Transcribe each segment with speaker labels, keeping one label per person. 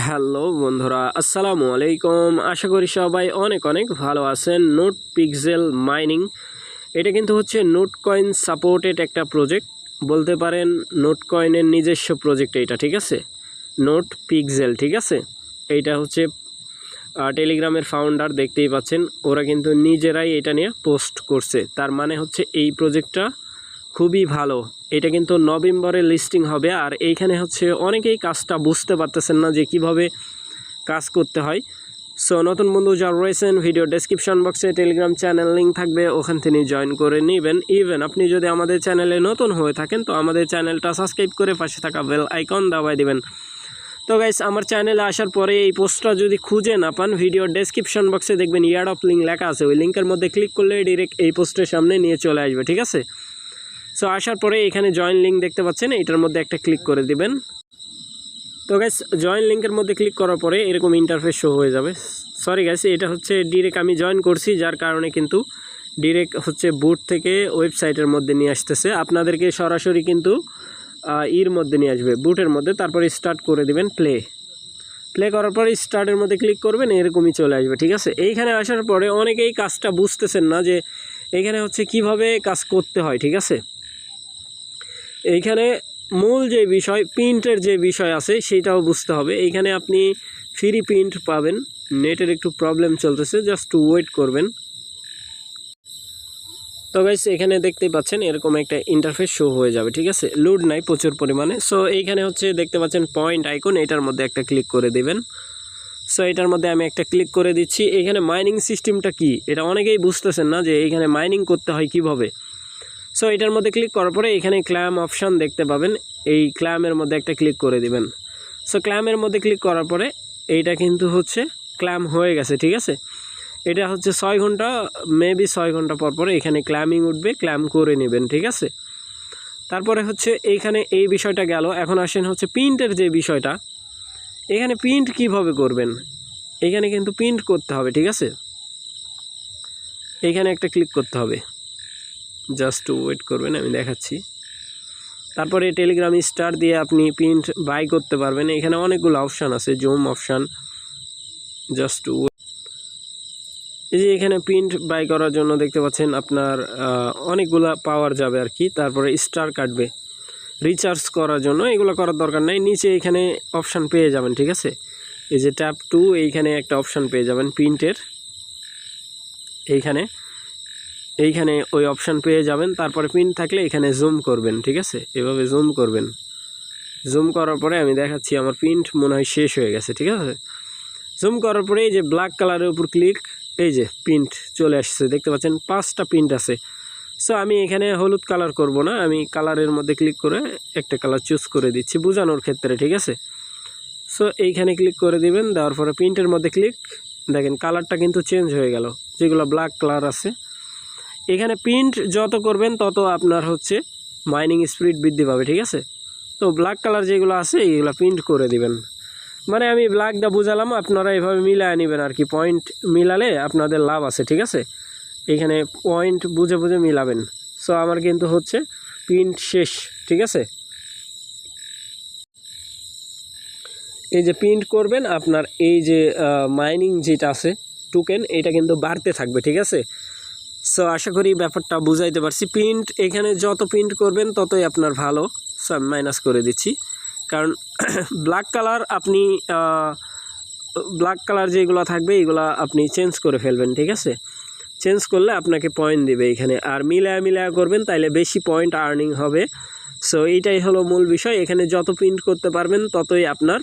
Speaker 1: Hello বন্ধুরা, আসসালামু আলাইকুম। আশা করি সবাই অনেক অনেক ভালো আছেন। নোট পিক্সেল মাইনিং, এটা কিন্তু হচ্ছে নোট কয়েন সাপোর্টেড একটা প্রজেক্ট। বলতে পারেন নোট কয়েনের নিজস্ব প্রজেক্ট এটা, ঠিক আছে? নোট পিক্সেল, ঠিক আছে? এইটা হচ্ছে টেলিগ্রামের ফাউন্ডার দেখতেই পাচ্ছেন, ওরা কিন্তু নিজেরাই এটা নিয়ে পোস্ট করছে। তার মানে হচ্ছে এই প্রজেক্টটা খুবই ভালো। এটা কিন্তু নভেম্বরে লিস্টিং হবে আর এইখানে হচ্ছে অনেকেই কাজটা বুঝতে পারতেছেন না যে কীভাবে কাজ করতে হয়। সো নতুন বন্ধু যারা রয়েছেন ভিডিও ডেসক্রিপশন বক্সে টেলিগ্রাম চ্যানেল লিঙ্ক থাকবে, ওখান থেকে জয়েন করে নেবেন। ইভেন আপনি যদি আমাদের চ্যানেলে নতুন হয়ে থাকেন, তো আমাদের চ্যানেলটা সাবস্ক্রাইব করে পাশে থাকা বেল আইকন দাবাই দিবেন। তো গাইস আমার চ্যানেলে আসার পরে এই পোস্টটা যদি খুঁজে না পান ভিডিও ডেসক্রিপশন বক্সে দেখবেন ইয়ার অফ লিঙ্ক লেখা আছে। ওই লিঙ্কের মধ্যে ক্লিক করলে ডিরেক্ট এই পোস্টের সামনে নিয়ে চলে আসবে, ঠিক আছে? সো আসার পরে এখানে জয়েন লিঙ্ক দেখতে পাচ্ছেন, এটার মধ্যে একটা ক্লিক করে দিবেন। তো গাইস জয়েন লিঙ্কের মধ্যে ক্লিক করার পরে এরকম ইন্টারফেস শো হয়ে যাবে। সরি গাইস এটা হচ্ছে ডিরেক্ট আমি জয়েন করছি, যার কারণে কিন্তু ডিরেক্ট হচ্ছে বুট থেকে ওয়েবসাইটের মধ্যে নিয়ে আসতেছে। আপনাদেরকে সরাসরি কিন্তু ইর মধ্যে নিয়ে আসবে বুটের মধ্যে। তারপরে স্টার্ট করে দিবেন প্লে প্লে করার পরে স্টার্টের মধ্যে ক্লিক করবেন, এরকমই চলে আসবে, ঠিক আছে? এইখানে আসার পরে অনেকেই কাজটা বুঝতেছেন না যে এখানে হচ্ছে কীভাবে কাজ করতে হয়, ঠিক আছে? এইখানে মূল যে বিষয় প্রিন্টের যে বিষয় আছে সেটাও বুঝতে হবে। এইখানে আপনি ফ্রি প্রিন্ট পাবেন। নেটের একটু প্রবলেম চলতেছে জাস্ট ওয়েট করবেন। তো গাইস এখানে দেখতেই পাচ্ছেন, এরকম একটা ইন্টারফেস শো হয়ে যাবে, ঠিক আছে? লোড নাই প্রচুর পরিমাণে। সো এইখানে হচ্ছে দেখতে পাচ্ছেন পয়েন্ট আইকন এটার মধ্যে একটা ক্লিক করে দিবেন। সো এটার মধ্যে আমি একটা ক্লিক করে দিচ্ছি। এখানে মাইনিং সিস্টেমটা কি? এটা অনেকেই বুঝতেছেন না যে এইখানে মাইনিং করতে হয় কীভাবে। সো এটার মধ্যে ক্লিক করার পরে এখানে ক্ল্যাম অপশান দেখতে পাবেন। এই ক্ল্যামের মধ্যে একটা ক্লিক করে দিবেন। সো ক্ল্যামের মধ্যে ক্লিক করার পরে এইটা কিন্তু হচ্ছে ক্ল্যাম হয়ে গেছে, ঠিক আছে? এটা হচ্ছে ছয় ঘণ্টা মেবি ছয় ঘণ্টা পর পরে এখানে ক্ল্যামিং উঠবে ক্ল্যাম করে নেবেন, ঠিক আছে? তারপরে হচ্ছে এইখানে এই বিষয়টা গেল। এখন আসেন হচ্ছে প্রিন্টের যে বিষয়টা, এখানে প্রিন্ট কীভাবে করবেন? এখানে কিন্তু প্রিন্ট করতে হবে, ঠিক আছে? এইখানে একটা ক্লিক করতে হবে। জাস্ট ওয়েট করবেন, আমি দেখাচ্ছি। তারপরে টেলিগ্রাম স্টার দিয়ে আপনি প্রিন্ট বাই করতে পারবেন। এখানে অনেকগুলো অপশান আছে জুম অপশান জাস্ট এই যে এখানে প্রিন্ট বাই করার জন্য দেখতে পাচ্ছেন আপনার অনেকগুলা পাওয়ার যাবে আর কি। তারপরে স্টার কাটবে। রিচার্জ করার জন্য এগুলো করার দরকার নাই। নিচে এখানে অপশান পেয়ে যাবেন, ঠিক আছে? এই যে ট্যাপ টু এইখানে একটা অপশান পেয়ে যাবেন প্রিন্টের এইখানে। এইখানে ওই অপশান পেয়ে যাবেন। তারপরে প্রিন্ট থাকলে এখানে জুম করবেন, ঠিক আছে? এভাবে জুম করবেন। জুম করার পরে আমি দেখাচ্ছি আমার প্রিন্ট মনে হয় শেষ হয়ে গেছে, ঠিক আছে? জুম করার পরে এই যে ব্ল্যাক কালারের উপর ক্লিক এই যে প্রিন্ট চলে আসছে, দেখতে পাচ্ছেন? পাঁচটা প্রিন্ট আছে। সো আমি এখানে হলুদ কালার করব না, আমি কালারের মধ্যে ক্লিক করে একটা কালার চুজ করে দিচ্ছি বোঝানোর ক্ষেত্রে, ঠিক আছে? সো এইখানে ক্লিক করে দিবেন, দেওয়ার পরে প্রিন্টের মধ্যে ক্লিক দেখেন কালারটা কিন্তু চেঞ্জ হয়ে গেল। যেগুলো ব্ল্যাক কালার আছে এখানে প্রিন্ট যত করবেন তত আপনার হচ্ছে মাইনিং স্পিড বৃদ্ধি পাবে, ঠিক আছে? তো ব্ল্যাক কালার যেগুলো আছে এইগুলো প্রিন্ট করে দিবেন। মানে আমি ব্ল্যাকটা বুঝালাম, আপনারা এভাবে মিলায় নেবেন আর কি। পয়েন্ট মিলালে আপনাদের লাভ আছে, ঠিক আছে? এখানে পয়েন্ট বুঝে বুঝে মিলাবেন। সো আমার কিন্তু হচ্ছে প্রিন্ট শেষ, ঠিক আছে? এই যে প্রিন্ট করবেন, আপনার এই যে মাইনিং যেটা আছে টোকেন এটা কিন্তু বাড়তে থাকবে, ঠিক আছে? সো আশা করি ব্যাপারটা বুঝাইতে পারছি। প্রিন্ট এখানে যত প্রিন্ট করবেন, ততই আপনার ভালো। সো আমি মাইনাস করে দিচ্ছি। কারণ ব্ল্যাক কালার আপনি ব্ল্যাক কালার যেগুলো থাকবে, এগুলো আপনি চেঞ্জ করে ফেলবেন, ঠিক আছে? চেঞ্জ করলে আপনাকে পয়েন্ট দিবে এখানে। আর মিলায়া মিলায়া করবেন, তাইলে বেশি পয়েন্ট আর্নিং হবে। সো এইটাই হলো মূল বিষয়। এখানে যত প্রিন্ট করতে পারবেন, ততই আপনার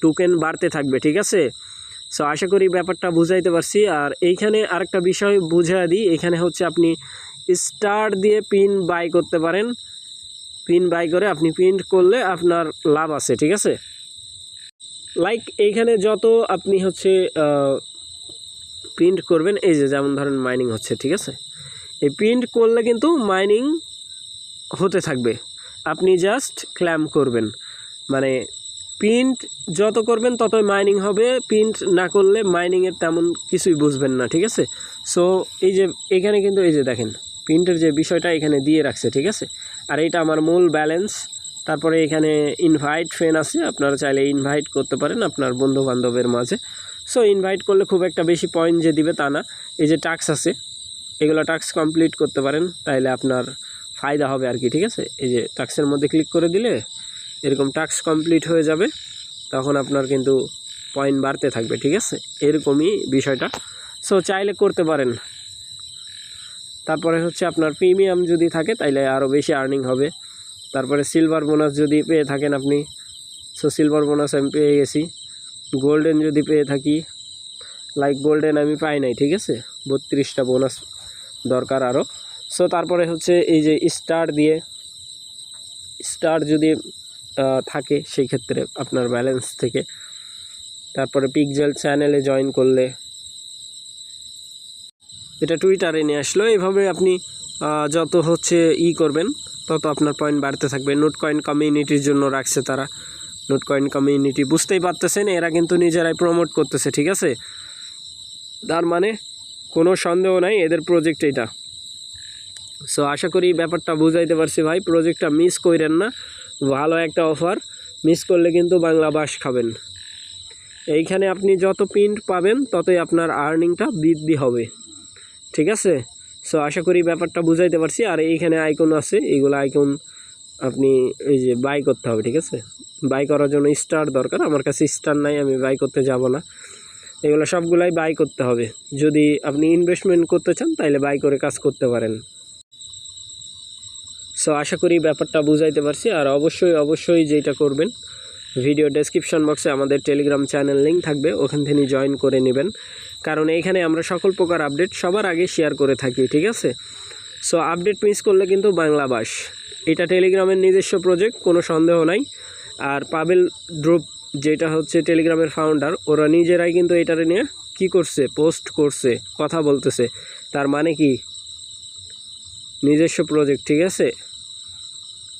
Speaker 1: টোকেন বাড়তে থাকবে, ঠিক আছে? সো আশা করি ব্যাপারটা বুঝাইতে পারছি। আর এইখানে আরেকটা বিষয় বুঝা দিই। এখানে হচ্ছে আপনি স্টার দিয়ে পিন বাই করতে পারেন। পিন বাই করে আপনি প্রিন্ট করলে আপনার লাভ আছে, ঠিক আছে? লাইক এইখানে যত আপনি হচ্ছে প্রিন্ট করবেন, এই যে যেমন ধরেন মাইনিং হচ্ছে, ঠিক আছে? এই প্রিন্ট করলে কিন্তু মাইনিং হতে থাকবে। আপনি জাস্ট ক্ল্যাম করবেন। মানে প্রিন্ট যত করবেন ততই মাইনিং হবে। প্রিন্ট না করলে মাইনিংয়ের তেমন কিছুই বুঝবেন না, ঠিক আছে? সো এই যে এখানে কিন্তু এই যে দেখেন প্রিন্টের যে বিষয়টা এখানে দিয়ে রাখছে, ঠিক আছে? আর এটা আমার মূল ব্যালেন্স তারপরে এখানে ইনভাইট ফ্রেন্ড আছে, আপনারা চাইলে ইনভাইট করতে পারেন আপনার বন্ধু বান্ধবের মাঝে। সো ইনভাইট করলে খুব একটা বেশি পয়েন্ট যে দিবে তা না। এই যে টাস্ক আছে, এগুলো টাস্ক কমপ্লিট করতে পারেন, তাইলে আপনার ফায়দা হবে আর কি, ঠিক আছে? এই যে টাস্কের মধ্যে ক্লিক করে দিলে এরকম টাস্ক কমপ্লিট হয়ে যাবে, তখন আপনার কিন্তু পয়েন্ট বাড়তে থাকবে, ঠিক আছে? এরকমই বিষয়টা। সো চাইলে করতে পারেন। তারপরে হচ্ছে আপনার প্রিমিয়াম যদি থাকে, তাইলে আরও বেশি আর্নিং হবে। তারপরে সিলভার বোনাস যদি পেয়ে থাকেন আপনি। সো সিলভার বোনাস আমি পেয়ে গেছি। গোল্ডেন যদি পেয়ে থাকি লাইক গোল্ডেন আমি পাই নাই, ঠিক আছে? বত্রিশটা বোনাস দরকার আরও সো তারপরে হচ্ছে এই যে স্টার দিয়ে স্টার যদি থাকে সেই ক্ষেত্রে আপনার ব্যালেন্স থেকে। তারপরে পিকজেল চ্যানেলে জয়েন করলে এটা টুইটারে নিয়ে আসলো। এইভাবে আপনি যত হচ্ছে ই করবেন, তত আপনার পয়েন্ট বাড়তে থাকবে। নোট কয়েন কমিউনিটির জন্য রাখছে তারা। নোট কয়েন কমিউনিটি বুঝতেই পারতেছেন, এরা কিন্তু নিজেরাই প্রমোট করতেছে, ঠিক আছে? তার মানে কোনো সন্দেহ নাই, এদের প্রজেক্ট এটা সো আশা করি ব্যাপারটা বুঝাইতে পারছি ভাই। প্রজেক্টটা মিস করেন না। ভালো একটা অফার মিস করলে কিন্তু বাংলা বাস খাবেন। এইখানে আপনি যত প্রিন্ট পাবেন, ততই আপনার আর্নিংটা বৃদ্ধি হবে। ঠিক আছে? সো আশা করি ব্যাপারটা বুঝাইতে পারছি। আর এইখানে আইকন আছে, এইগুলো আইকন আপনি এই যে বাই করতে হবে, ঠিক আছে? বাই করার জন্য স্টার দরকার। আমার কাছে স্টার নাই, আমি বাই করতে যাব না। এগুলো সবগুলাই বাই করতে হবে। যদি আপনি ইনভেস্টমেন্ট করতে চান তাহলে বাই করে কাজ করতে পারেন। সো আশা করি ব্যাপারটা বুঝাইতে পারছি। আর অবশ্যই অবশ্যই যেটা করবেন ভিডিও ডেসক্রিপশন বক্সে আমাদের টেলিগ্রাম চ্যানেল লিঙ্ক থাকবে, ওখান থেকে জয়েন করে নেবেন। কারণ এইখানে আমরা সকল প্রকার আপডেট সবার আগে শেয়ার করে থাকি, ঠিক আছে? সো আপডেট মিস করলে কিন্তু বাংলা বাস। এটা টেলিগ্রামের নিজস্ব প্রজেক্ট কোনো সন্দেহ নাই। আর পাবেল ড্রুপ যেটা হচ্ছে টেলিগ্রামের ফাউন্ডার ওরা নিজেরাই কিন্তু এটারে নিয়ে কি করছে পোস্ট করছে, কথা বলতেছে। তার মানে কি? নিজস্ব প্রজেক্ট ঠিক আছে?